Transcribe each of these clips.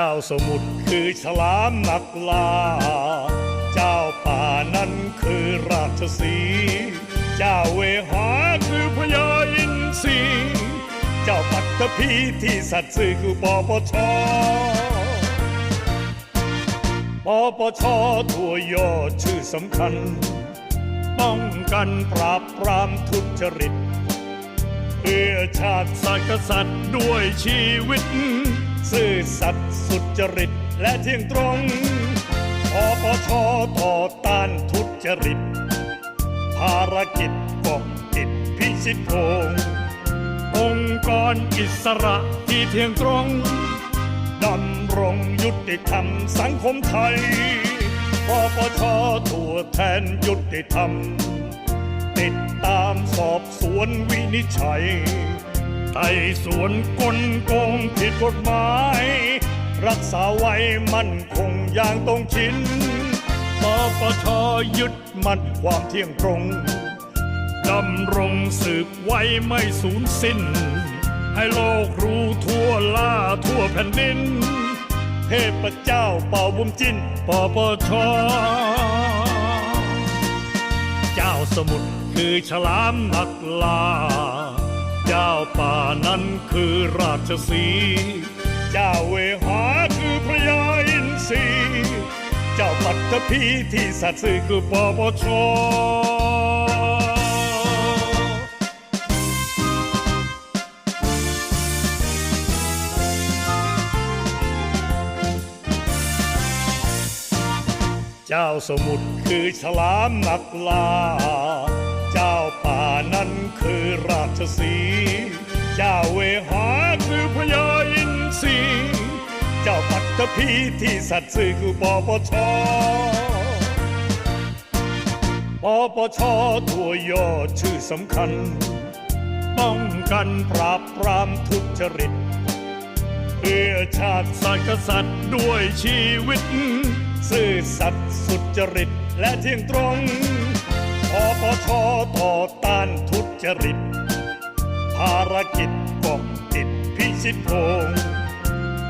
จ้าสมุทรคือฉลามนักล่า เจ้าป่านั้นคือราชสี เจ้าเวหาคือพญาอินทรีเจ้าปัตตภีที่สัตว์สื่อคือปปชปปชทั่วย่อชื่อสำคัญ ป้องกันปราบปรามทุจริต เพื่อชาติศาสตร์กษัตริย์ด้วยชีวิตซื่อสัตย์สุจริตและเที่ยงตรงปปชต่อต้านทุจริต ภารกิจกองติดพิชิตพงองค์กรอิสระที่เที่ยงตรงดำรงยุติธรรมสังคมไทยปปชตัวแทนยุติธรรม ติดตามสอบสวนวินิจฉัย ไต่สวนกลโกงผิดกฎหมาย รักษาไว้มั่นคงอย่างตรงชินปปชยึดมั่นความเที่ยงตรง ดำรงสืบไว้ไม่สูญสิ้น ให้โลกรู้ทั่วล่าทั่วแผ่นดิน เทพเจ้าเป่าบุญจิ้นปปชเจ้าสมุทรคือฉลามนักล่า เจ้าป่านั้นคือราชสีเจ้าเวหาคือพระยาอินทรีเจ้าปัตตภีที่สัตย์ซื่อคือปปชเจ้าสมุทรคือฉลามนักล่า นั้นคือราชสีเจ้าเวหาคือพญาอินทรีเจ้าปัตตภีที่สัตย์ซื่อคือปปชปปชตัวยอดชื่อสำคัญ ป้องกันปราบปรามทุจริต เพื่อชาติศาสตร์กษัตริย์ด้วยชีวิต ซื่อสัตย์สุจริตและเที่ยงตรง จริต ภารกิจกองติดพิชิตพง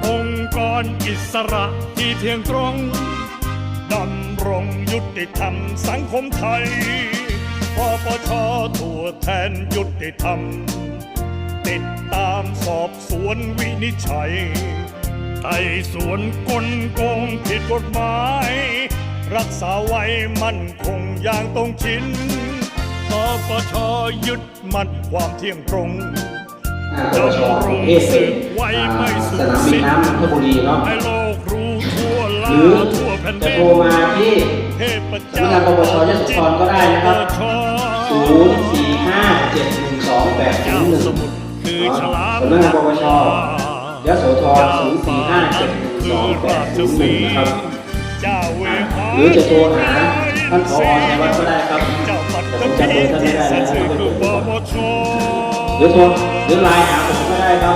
องค์กรอิสระที่เที่ยงตรงดำรงยุติธรรมสังคมไทยปปชตัวแทนยุติธรรม ติดตามสอบสวนวินิจฉัยไต่สวนกลโกงผิดกฎหมาย รักษาไว้มั่นคงอย่างตรงชิน ปปชยึดมั่นความเที่ยงตรงอ่าปปชกรุงเทพเป็นอ่าสนามบินน้ำนนทบุรีเนาะให้โลกรู้ทั่วหลารือทั่วแผ่นจะดินโทรมาที่เทพสำเจ้านักงานปปชยโสธรก็ได้นะครับปปช0 4 5 7 1 2 8เจ้า0สมุทรคือฉลามสำนักงานปปชยโสธร0 4 5 7 1 2 8 0 1นะครับเจ้าเวอ่าหาหรือจะโทรหาท่านผอชัยวัฒน์ก็ได้ ภีจำเบอร์ท่านไม่ที่ได้สัแล้วตย์นะซื่อครับคือปปชหรือโทรหรือไลน์หาผมก็ได้ครับ0